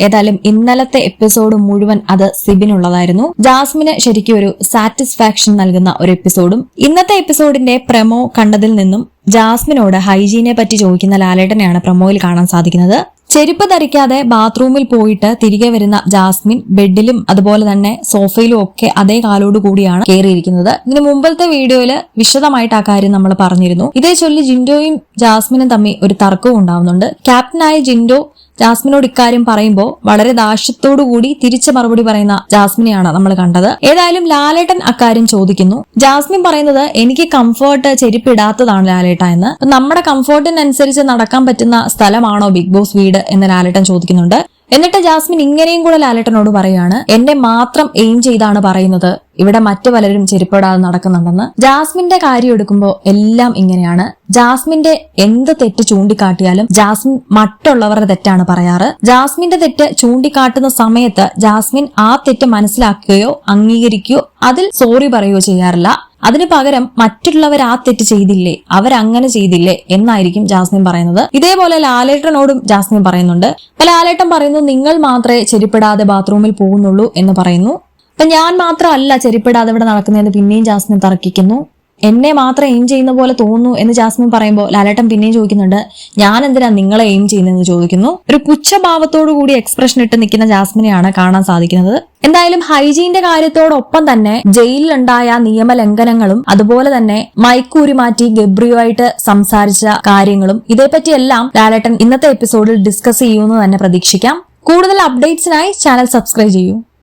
ഏതായാലും ഇന്നലത്തെ എപ്പിസോഡ് മുഴുവൻ അത് സിബിനുള്ളതായിരുന്നു. ജാസ്മിന് ശരിക്കും ഒരു സാറ്റിസ്ഫാക്ഷൻ നൽകുന്ന ഒരു എപ്പിസോഡും ഇന്നത്തെ എപ്പിസോഡിന്റെ പ്രമോ കണ്ടതിൽ നിന്നും ജാസ്മിനോട് ഹൈജീനെ പറ്റി ചോദിക്കുന്ന ലാലേട്ടനെയാണ് പ്രമോയിൽ കാണാൻ സാധിക്കുന്നത്. ചെരുപ്പ് ധരിക്കാതെ ബാത്റൂമിൽ പോയിട്ട് തിരികെ വരുന്ന ജാസ്മിൻ ബെഡിലും അതുപോലെ തന്നെ സോഫയിലും ഒക്കെ അതേ കാലോട് കൂടിയാണ് കയറിയിരിക്കുന്നത്. ഇതിന് മുമ്പത്തെ വീഡിയോയിൽ വിശദമായിട്ട് ആ കാര്യം നമ്മൾ പറഞ്ഞിരുന്നു. ഇതേ ചൊല്ലി ജിൻഡോയും ജാസ്മിനും തമ്മിൽ ഒരു തർക്കവും ഉണ്ടാവുന്നുണ്ട്. ക്യാപ്റ്റനായ ജിൻഡോ ജാസ്മിനോട് ഇക്കാര്യം പറയുമ്പോൾ വളരെ കൂടി തിരിച്ച മറുപടി പറയുന്ന ജാസ്മിനെയാണ് നമ്മൾ കണ്ടത്. ഏതായാലും ലാലേട്ടൻ അക്കാര്യം ചോദിക്കുന്നു. ജാസ്മിൻ പറയുന്നത് എനിക്ക് കംഫേർട്ട് ചെരുപ്പിടാത്തതാണ് ലാലേട്ട എന്ന്. നമ്മുടെ കംഫേർട്ടിനനുസരിച്ച് നടക്കാൻ പറ്റുന്ന സ്ഥലമാണോ ബിഗ് ബോസ് വീട് എന്ന് ലാലേട്ടൻ ചോദിക്കുന്നുണ്ട്. എന്നിട്ട് ജാസ്മിൻ ഇങ്ങനെയും കൂടെ ലാലേട്ടനോട് പറയാണ് എന്നെ മാത്രം എയിം ചെയ്താണ് പറയുന്നത്. ഇവിടെ മറ്റു പലരും ചെരുപ്പിടാതെ നടക്കുന്നുണ്ടെന്ന്. ജാസ്മിന്റെ കാര്യം എടുക്കുമ്പോൾ എല്ലാം ഇങ്ങനെയാണ്. ജാസ്മിന്റെ എന്ത് തെറ്റ് ചൂണ്ടിക്കാട്ടിയാലും ജാസ്മിൻ മറ്റുള്ളവരുടെ തെറ്റാണ് പറയാറ്. ജാസ്മിന്റെ തെറ്റ് ചൂണ്ടിക്കാട്ടുന്ന സമയത്ത് ജാസ്മിൻ ആ തെറ്റ് മനസ്സിലാക്കുകയോ അംഗീകരിക്കുകയോ അതിൽ സോറി പറയുകയോ ചെയ്യാറില്ല. അതിനു പകരം മറ്റുള്ളവർ ആ തെറ്റ് ചെയ്തില്ലേ? അവരങ്ങനെ ചെയ്തില്ലേ? എന്നായിരിക്കും ജാസ്മിൻ പറയുന്നത്. ഇതേപോലെ ലാലേട്ടനോടും ജാസ്മിൻ പറയുന്നുണ്ട്. അപ്പൊ ലാലേട്ടൻ പറയുന്നു നിങ്ങൾ മാത്രമേ ചെരിപ്പെടാതെ ബാത്റൂമിൽ പോകുന്നുള്ളൂ എന്ന് പറയുന്നു. അപ്പൊ ഞാൻ മാത്രമല്ല ചെരിപ്പെടാതെ ഇവിടെ നടക്കുന്നതെന്ന് പിന്നെയും ജാസ്മിൻ തർക്കിക്കുന്നു. എന്നെ മാത്രം എയിം ചെയ്യുന്ന പോലെ തോന്നുന്നു എന്ന് ജാസ്മിൻ പറയുമ്പോൾ ലാലേട്ടൻ പിന്നെയും ചോദിക്കുന്നുണ്ട് ഞാൻ എന്തിനാ നിങ്ങളെ എയിം ചെയ്യുന്നതെന്ന് ചോദിക്കുന്നു? ഒരു പുച്ഛഭാവത്തോടു കൂടി എക്സ്പ്രഷൻ ഇട്ട് നിൽക്കുന്ന ജാസ്മിനെയാണ് കാണാൻ സാധിക്കുന്നത്. എന്തായാലും ഹൈജീന്റെ കാര്യത്തോടൊപ്പം തന്നെ ജയിലിലുണ്ടായ നിയമലംഘനങ്ങളും അതുപോലെ തന്നെ മൈക്കൂരി മാറ്റി ഗബ്രിയുമായിട്ട് സംസാരിച്ച കാര്യങ്ങളും ഇതേപ്പറ്റിയെല്ലാം ലാലേട്ടൻ ഇന്നത്തെ എപ്പിസോഡിൽ ഡിസ്കസ് ചെയ്യുമെന്ന് തന്നെ പ്രതീക്ഷിക്കാം. കൂടുതൽ അപ്ഡേറ്റ്സിനായി ചാനൽ സബ്സ്ക്രൈബ് ചെയ്യൂ.